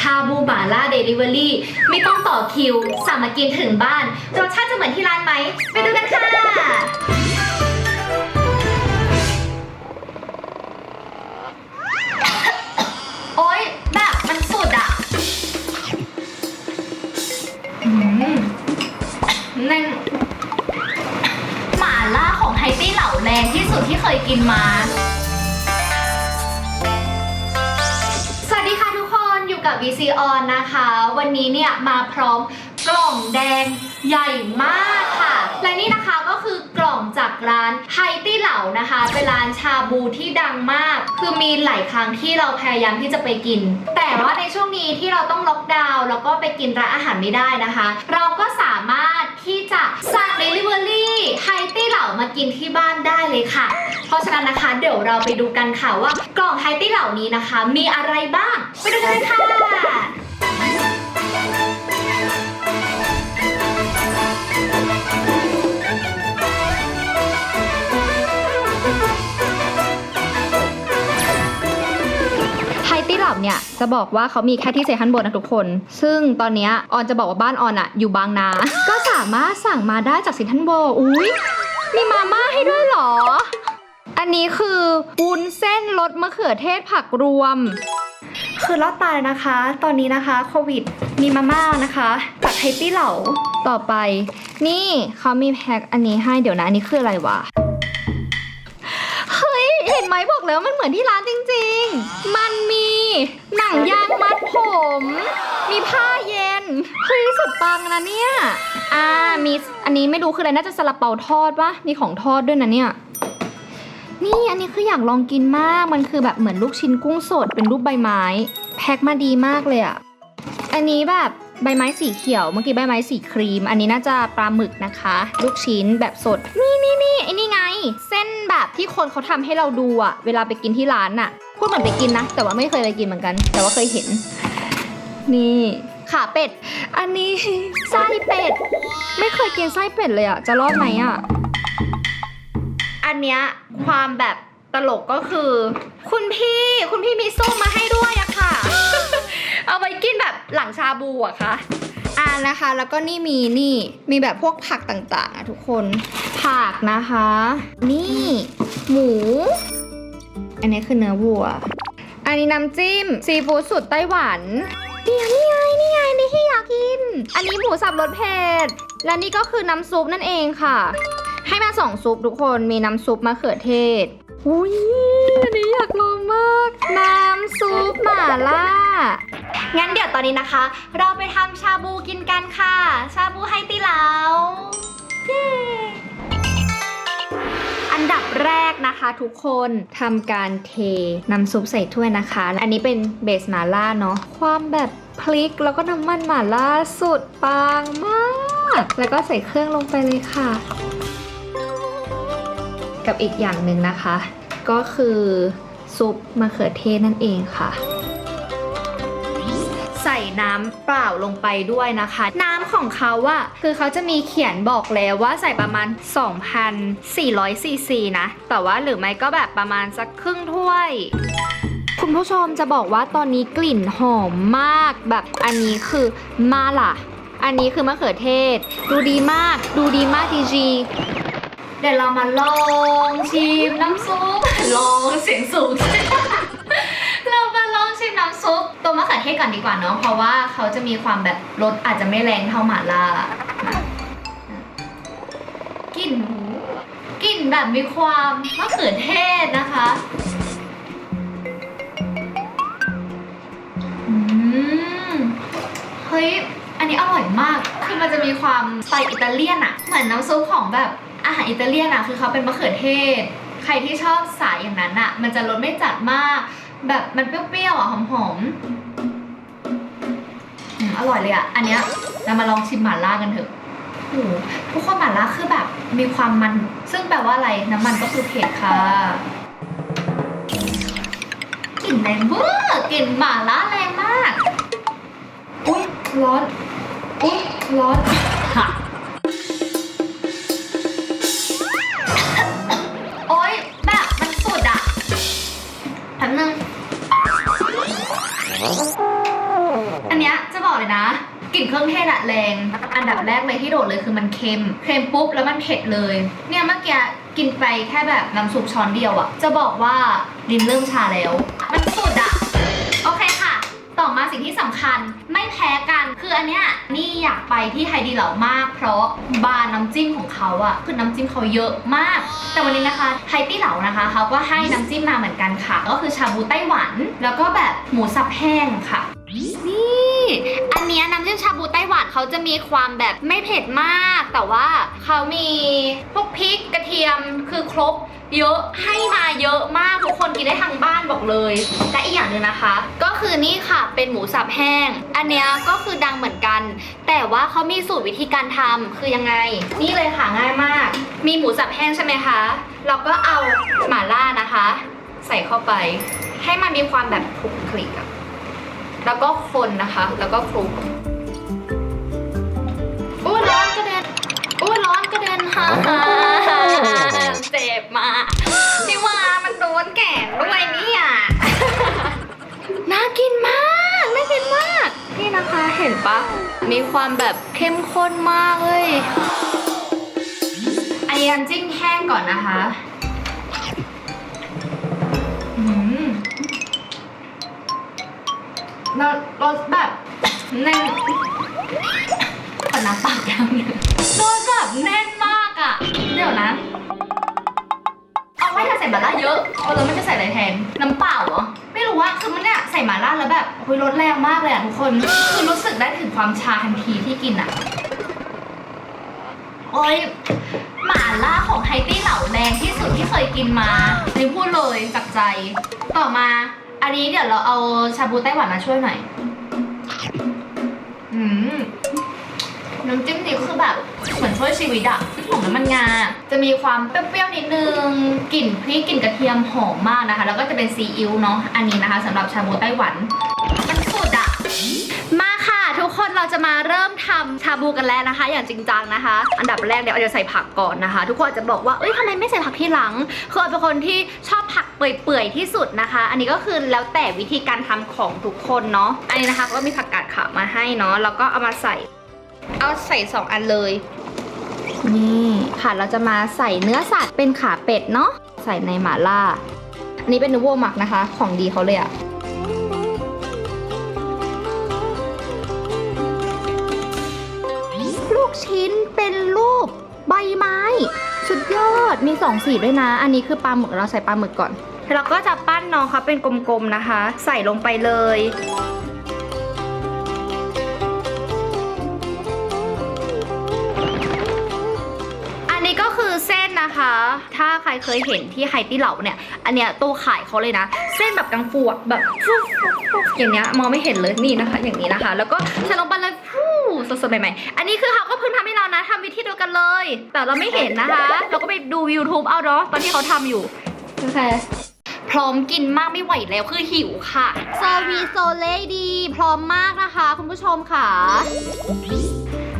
ชาบูหมาล่าเดลิเวอรี่ไม่ต้องต่อคิว สั่งมากินถึงบ้าน รสชาติจะเหมือนที่ร้านไหม ไปดูกันค่ะ โอ๊ยแบบมันสุดอะอืมแน่นหมาล่าของไฮตี้เหล่าแรงที่สุดที่เคยกินมา กับ VC On นะคะ วันนี้เนี่ยมาพร้อมกล่องแดงใหญ่มากค่ะ และนี่นะคะก็คือกล่องจากร้านไฮตี้เหล่านะคะ เป็นร้านชาบูที่ดังมาก คือมีหลายครั้งที่เราพยายามที่จะไปกิน แต่ว่าในช่วงนี้ที่เราต้องล็อกดาวน์แล้วก็ไปกินร้านอาหารไม่ได้นะคะ เราก็สามารถที่จะสั่ง ตี้ไฮตี้เหล่ามากินที่บ้านได้เลยค่ะ เพราะฉะนั้นนะคะเดี๋ยวเราไปดูกันค่ะว่ากล่องไฮตี้เหล่านี้นะคะ มีอะไรบ้าง ไปดูกันเลยค่ะ ไฮตี้หลับเนี่ยจะบอกว่าเขามีแค่ที่เซคันโบนนะทุกคน ซึ่งตอนเนี้ยออนจะบอกว่าบ้านออนอะอยู่บางนา ก็สามารถสั่งมาได้จากเซคันโบอุ้ยมีมาม่าให้ด้วยเหรอ อันนี้คือวุ้นเส้นรสมะเขือเทศผักรวม คือรอดตายนะคะ ตอนนี้นะคะโควิดมีมาม่านะคะจากไฮตี้เหล่าต่อไป นี่เขามีแพ็คอันนี้ให้เดี๋ยวนะอันนี้คืออะไรวะเฮ้ยเห็น ไหมบอกแล้วมันเหมือนที่ร้านจริง ๆ มันมีหนังยางมัดผม มีผ้าเย็นเฮ้ยสุดปังนะเนี่ย อ่ามีอันนี้ไม่รู้คืออะไรน่าจะซาลาเปาทอดปะมีของทอดด้วยนะเนี่ย นี่อันนี้คืออยากลองกินมาก มันคือแบบเหมือนลูกชิ้นกุ้งสดเป็นรูปใบไม้ แพ็คมาดีมากเลยอะอันนี้แบบ ใบไม้สีเขียว เมื่อกี้ใบไม้สีครีม อันนี้น่าจะปลาหมึกนะคะ ลูกชิ้นแบบสด นี่นี่นี่ไอ้นี่ไง เส้นแบบที่คนเขาทำให้เราดูอะเวลาไปกินที่ร้านอะพูดเหมือนไปกินนะ แต่ว่าไม่เคยไปกินเหมือนกัน แต่ว่าเคยเห็น นี่ขาเป็ด อันนี้ไส้เป็ด ไม่เคยกินไส้เป็ดเลยอะจะรอดไหมอะอันเนี้ยความแบบตลกก็คือ คุณพี่คุณพี่มีส้มมาให้ด้วยอะ หลังชาบูอะค่ะอ่านะคะ แล้วก็นี่มีนี่มีแบบพวกผักต่างๆอะทุกคน ผักนะคะ นี่ หมู อันนี้คือเนื้อวัว อันนี้น้ำจิ้ม ซีฟู้ดสุดไต้หวันเดี๋ยวนี่ไงนี่ไงนี่ที่อยากกิน อันนี้หมูสับรสเผ็ดและนี่ก็คือน้ำซุปนั่นเองค่ะ ให้มาสองซุปทุกคนมีน้ำซุปมะเขือเทศอุ้ยอันนี้อยากลองมาก น้ำซุปหม่าล่า งั้นเดี๋ยวตอนนี้นะคะ เราไปทำชาบูกินกันค่ะ ชาบูไฮตีเหลาเย้อันดับแรกนะคะทุกคนทำการเทน้ำซุปใส่ถ้วยนะคะ อันนี้เป็นเบสหม่าล่าเนาะความแบบพริกแล้วก็น้ำมันหม่าล่าสุดปังมาก แล้วก็ใส่เครื่องลงไปเลยค่ะ กับอีกอย่างหนึ่งนะคะ ก็คือซุปมะเขือเทศนั่นเองค่ะ ใส่น้ำเปล่าลงไปด้วยนะคะ น้ำของเขาอะคือเขาจะมีเขียนบอกแล้วว่าใส่ประมาณ 2,400ซีซีนะ แต่ว่าหรือไม่ก็แบบประมาณสักครึ่งถ้วยคุณผู้ชมจะบอกว่าตอนนี้กลิ่นหอมมาก แบบอันนี้คือมาล่ะ อันนี้คือมะเขือเทศ ดูดีมาก ดูดีมากจริงๆเดี๋ยวเรามาลองชิมน้ำซุปลองเสียงสูง เรามาลองชิม น้ำซุปตัวมะเขือเทศก่อนดีกว่าเนาะเพราะว่าเขาจะมีความแบบรสอาจจะไม่แรงเท่าหม่าล่ากลิ่นหูกลิ่นแบบมีความมะเขือเทศนะคะอืมเฮ้ย อันนี้อร่อยมาก คือมันจะมีความสไตล์อิตาเลียนอะเหมือนน้ำซุปของแบบอาหารอิตาเลียนอะคือเขาเป็นมะเขือเทศ ใครที่ชอบสายอย่างนั้นอะมันจะรสไม่จัดมาก แบบมันเปรี้ยวๆอะหอมๆอืมอร่อยเลยอะอันเนี้ยเรามาลองชิมหม่าล่ากันเถอะโอ้โหทุกคนหม่าล่าคือแบบมีความมัน ซึ่งแปลว่าอะไรน้ำมันก็คือเผ็ดค่ะกลิ่นแรงเวอร์กลิ่นหม่าล่าแรงมาก อุ้ยร้อน อุ้ยร้อน บอกเลยนะกลิ่นเครื่องเทศอะแรง อันดับแรกเลยที่โดดเลยคือมันเค็มเค็มปุ๊บแล้วมันเผ็ดเลย เนี่ยเมื่อกี้กินไปแค่แบบน้ำซุปช้อนเดียวอะจะบอกว่าลิ้นเริ่มชาแล้ว มันสุดอะโอเคค่ะ ต่อมาสิ่งที่สำคัญไม่แพ้กัน คืออันเนี้ยนี่อยากไปที่ไฮดีเหลามาก เพราะบาร์น้ำจิ้มของเขาอะคือน้ำจิ้มเขาเยอะมาก แต่วันนี้นะคะไฮตี้เหลานะคะเขาก็ให้น้ำจิ้มมาเหมือนกันค่ะ ก็คือชาบูไต้หวัน แล้วก็แบบหมูสับแห้งค่ะนี่ อันเนี้ยน้ำจิ้มชาบูไต้หวันเขาจะมีความแบบไม่เผ็ดมาก แต่ว่าเขามีพวกพริกกระเทียมคือครบ เยอะให้มาเยอะมาก ทุกคนกินได้ทั้งบ้านบอกเลย และอีกอย่างหนึ่งนะคะ ก็คือนี่ค่ะเป็นหมูสับแห้ง อันเนี้ยก็คือดังเหมือนกัน แต่ว่าเขามีสูตรวิธีการทำคือยังไง นี่เลยค่ะง่ายมาก มีหมูสับแห้งใช่ไหมคะเราก็เอาหม่าล่านะคะ ใส่เข้าไป ให้มันมีความแบบคลุกคลิกอะ แล้วก็คนนะคะ แล้วก็คลุกอู้ร้อนกระเด็นอู้ร้อนกระเด็นฮ่าฮ่าเจ็บมากพี่ว่ามันโดนแก่งด้วยเนี่ยน่ากินมากน่ากินมาก นี่นะคะเห็นปะมีความแบบเข้มข้นมากเลยอันนี้น้ำจิ้มแห้งก่อนนะคะ รสรสแบบแน่นขอน้ำเปล่าแก้วหนึงรสแบบแน่นมากอะ เดี๋ยวนะ เอาไม่ถ้าใส่หม่าล่าเยอะเอาแล้วมันจะใส่อะไรแทน น้ำเปล่าเหรอ ไม่รู้ว่าคือมันเนี่ยใส่หม่าล่าแล้วแบบโอ้ยรสแรงมากเลยอะทุกคน คือรู้สึกได้ถึงความชาทันทีที่กินอะ โอ้ยหม่าล่าของไฮตี้เหล่าแรงที่สุดที่เคยกินมานี่พูดเลยจากใจ ต่อมา อันนี้เดี๋ยวเราเอาชาบูไต้หวันมาช่วยหน่อย อืม น้ำจิ้มนี่คือแบบเหมือนช่วยชีวิตอะของน้ำมันงา จะมีความเปรี้ยวๆนิดนึง กลิ่นพริกกลิ่นกระเทียมหอมมากนะคะ แล้วก็จะเป็นซีอิ๊วเนาะ อันนี้นะคะสำหรับชาบูไต้หวัน มันสุดอะมาค่ะ ทุกคนเราจะมาเริ่มทำชาบูกันแล้วนะคะ อย่างจริงจังนะคะ อันดับแรกเดี๋ยวเราจะใส่ผักก่อนนะคะ ทุกคนอาจจะบอกว่าเอ้ยทำไมไม่ใส่ผักที่หลัง คือเอาเป็นคนที่ช เปื่อยๆที่สุดนะคะ อันนี้ก็คือแล้วแต่วิธีการทำของทุกคนเนาะอันนี้นะคะก็มีผักกาดขาวมาให้เนาะแล้วก็เอามาใส่ เอาใส่สองอันเลยนี่ค่ะเราจะมาใส่เนื้อสัตว์เป็นขาเป็ดเนาะใส่ในหม่าล่าอันนี้เป็นนูโวหมักนะคะ ของดีเขาเลยอะลูกชิ้นเป็นรูปใบไม้ สุดยอดมีสองสีด้วยนะ อันนี้คือปลาหมึกเราใส่ปลาหมึกก่อน เราก็จะปั้นน้องเขาเป็นกลมๆนะคะ ใส่ลงไปเลย อันนี้ก็คือเส้นนะคะ ถ้าใครเคยเห็นที่ไฮตี้เหลาเนี่ย อันเนี้ยตู้ขายเขาเลยนะ เส้นแบบกังฟูแบบอย่างเนี้ยมองไม่เห็นเลยนี่นะคะ อย่างนี้นะคะ แล้วก็ใส่ลงไปเลย สดๆใหม่ๆ อันนี้คือเขาก็เพิ่งทำให้เรานะทำวิธีเดียวกันเลย แต่เราไม่เห็นนะคะ เราก็ไปดู YouTube เอาเนาะตอนที่เขาทำอยู่โอเคพร้อมกินมากไม่ไหวแล้วคือหิวค่ะเซอร์วีโซเล่ดีพร้อมมากนะคะ คุณผู้ชมค่ะ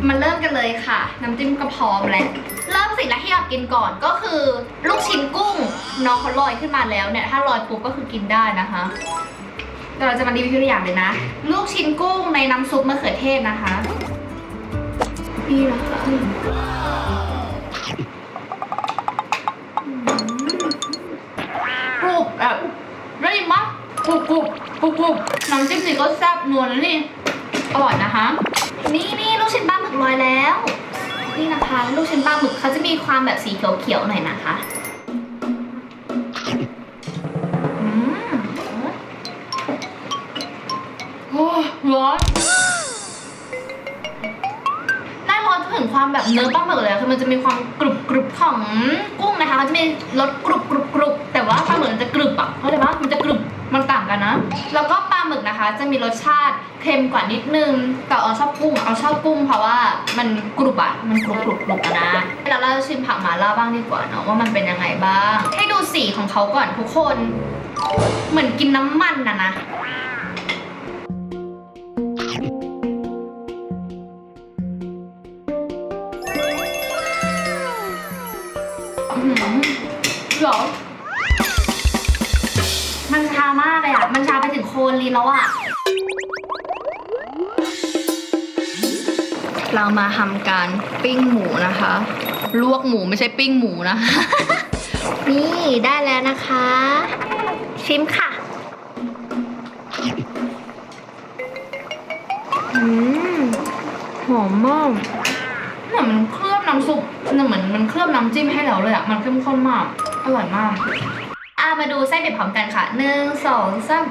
มาเริ่มกันเลยค่ะ น้ำจิ้มก็พร้อมแล้วเริ่มสิ่งแรกที่อยากกินก่อนก็คือ ลูกชิ้นกุ้งน้องเขาลอยขึ้นมาแล้วเนี่ย ถ้าลอยปุ๊บก็คือกินได้นะคะเดี๋ยวเราจะมารีวิวทีละอย่างเลยนะ ลูกชิ้นกุ้งในน้ำซุปมะเขือเทศนะคะ นี่นะคะกรุบแบบได้ยินปะกรุบกรุบกรุบกรุบน้ำจิ้มนี่ก็แซ่บนัวนะนี่อร่อยนะคะ นี่นี่ลูกชิ้นปลาหมึกลอยแล้ว นี่นะคะลูกชิ้นปลาหมึกเขาจะมีความแบบสีเขียวๆหน่อยนะคะ ความแบบเนื้อปลาหมึกเลยคือมันจะมีความกรุบกรุบของกุ้งนะคะมันจะมีรสกรุบกรุบกรุบแต่ว่าปลาหมึกมันจะกรุบอะเข้าใจปะมันจะกรุบมันต่างกันนะ แล้วก็ปลาหมึกนะคะ จะมีรสชาติเค็มกว่านิดนึง แต่เอาชอบกุ้งเอาชอบกุ้งเพราะว่ามันกรุบอะมันกรุบกรุบกรุบนะแล้วเราชิมผักหมาล่าบ้างดีกว่าเนาะว่ามันเป็นยังไงบ้าง ให้ดูสีของเขาก่อนทุกคน เหมือนกินน้ำมันนะนะ มันชามากเลยอะมันชาไปถึงโคนลิ้นแล้วอะเรามาทำการปิ้งหมูนะคะ ลวกหมูไม่ใช่ปิ้งหมูนะคะ นี่ได้แล้วนะคะ ชิมค่ะอืมหอมมากเหมือนมันเคลือบน้ำซุปเหมือนมันเคลือบน้ำจิ้มให้เราเลยอะมันเข้มข้นมาก อร่อยมาก อะมาดูไส้เป็ดพร้อมกันค่ะหนึ่งสองสาม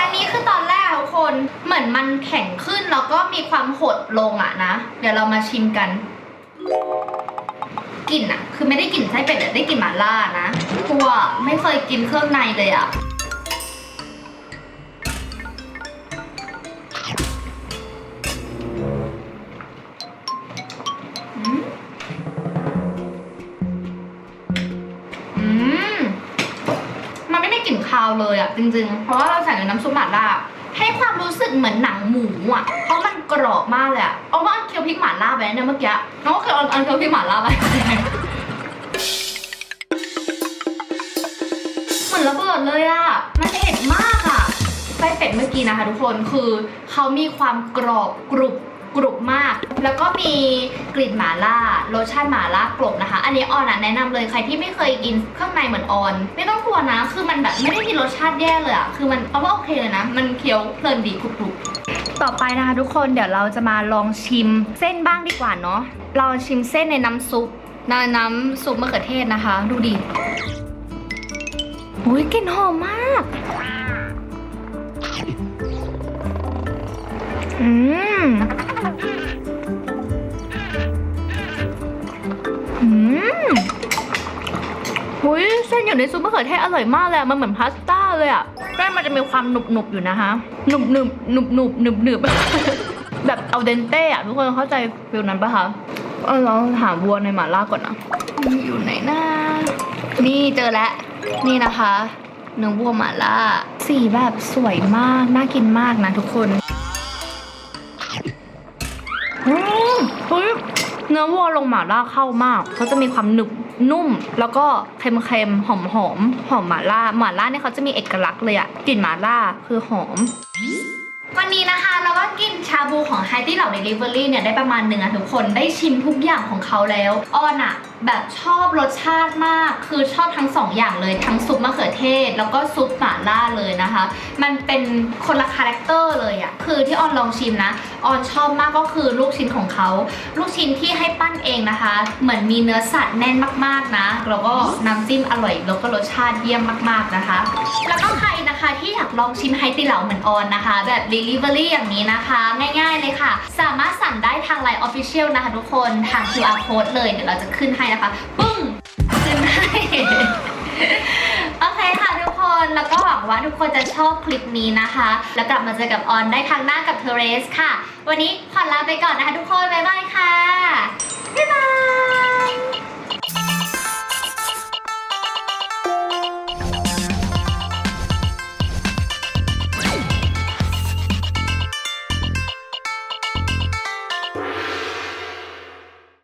อันนี้คือตอนแรกอะทุกคนเหมือนมันแข็งขึ้นแล้วก็มีความหดลงอะนะ เดี๋ยวเรามาชิมกันกลิ่นอะคือไม่ได้กลิ่นไส้เป็ดอะได้กลิ่นหม่าล่านะกลัวไม่เคยกินเครื่องในเลยอะ จริงๆ เพราะว่าเราใส่ในน้ำซุปหม่าล่าให้ความรู้สึกเหมือนหนังหมูอะ เพราะมันกรอบมากเลยอะเอาว่าอันเคียวพริกหม่าล่าไปเนี่ยเมื่อกี้น้องก็เคยเอาอันเคียวพริกหม่าล่าไปเหมือนระเบิดเลยอะ มันเผ็ดมากอะไส้เป็ดเมื่อกี้นะคะทุกคนคือเขามีความกรอบกรุบ กรุบมาก แล้วก็มีกลิ่นหมาล่ารสชาติหมาล่ากลบนะคะ อันนี้ออนอะแนะนำเลยใครที่ไม่เคยกินเครื่องในเหมือนออน ไม่ต้องกลัวนะ คือมันแบบไม่ได้มีรสชาติแย่เลยอะคือมันเอาว่าโอเคเลยนะ มันเคี้ยวเพลินดีกรุบกรุบต่อไปนะคะทุกคนเดี๋ยวเราจะมาลองชิมเส้นบ้างดีกว่าเนาะเราชิมเส้นในน้ำซุปนน้ำซุปมะเขือเทศนะคะ ดูดิอุ้ยกลิ่นหอมมาก อืม อืมอุ้ยเส้นอยู่ในซุปมะเขือเทศอร่อยมากเลยอะมันเหมือนพาสต้าเลยอะแป้งมันจะมีความหนุบหนุบๆอยู่นะคะหนุบหนุบหนุบหนุบหนุบหนุบแบบเอาเดนเต้อะทุกคนเข้าใจฟิลนั้นปะคะเออเราหาวัวในหมาล่าก่อนนะอยู่ไหนนะนี่เจอแล้วนี่นะคะเนื้อวัวหมาล่าสีแบบสวยมาก น่ากินมากนะทุกคน อืมเฮ้ยเนื้อวัวลงหมาล่าเข้ามากเขาจะมีความหนึบนุ่ม แล้วก็เค็มๆหอมหอมๆหอมหมาล่าหมาล่าเนี่ยเขาจะมีเอกลักษณ์เลยอะกลิ่นหมาล่าคือหอม วันนี้นะคะเราก็กินชาบูของไฮตี้เหล่าเดลิเวอรี่เนี่ยได้ประมาณหนึ่งอะทุกคนได้ชิมทุกอย่างของเขาแล้วออนอะแบบชอบรสชาติมาก คือชอบทั้งสองอย่างเลยทั้งซุปมะเขือเทศ แล้วก็ซุปหม่าล่าเลยนะคะ มันเป็นคนละคาแรคเตอร์เลยอะคือที่ออนลองชิมนะออนชอบมากก็คือลูกชิ้นของเขา ลูกชิ้นที่ให้ปั้นเองนะคะ เหมือนมีเนื้อสัตว์แน่นมากๆนะ แล้วก็น้ำจิ้มอร่อยแล้วก็รสชาติเยี่ยมมากๆนะคะ แล้วก็ใครนะคะที่อยากลองชิมไฮตีเหลาเหมือนออนนะคะ แบบ Delivery อย่างนี้นะคะ ง่าย ๆเลยค่ะ สามารถสั่งได้ทาง Line Official นะคะทุกคนทาง QR Code เลยเดี๋ยวเราจะขึ้นให้นะคะ ปึ้งขึ้นให้โอเคค่ะทุกคนแล้วก็หวังว่าทุกคนจะชอบคลิปนี้นะคะ แล้วกลับมาเจอกับออนได้ทางหน้ากับเทเรสค่ะ วันนี้ขอลาไปก่อนนะคะ ทุกคน บ๊ายบายค่ะ บ๊ายบาย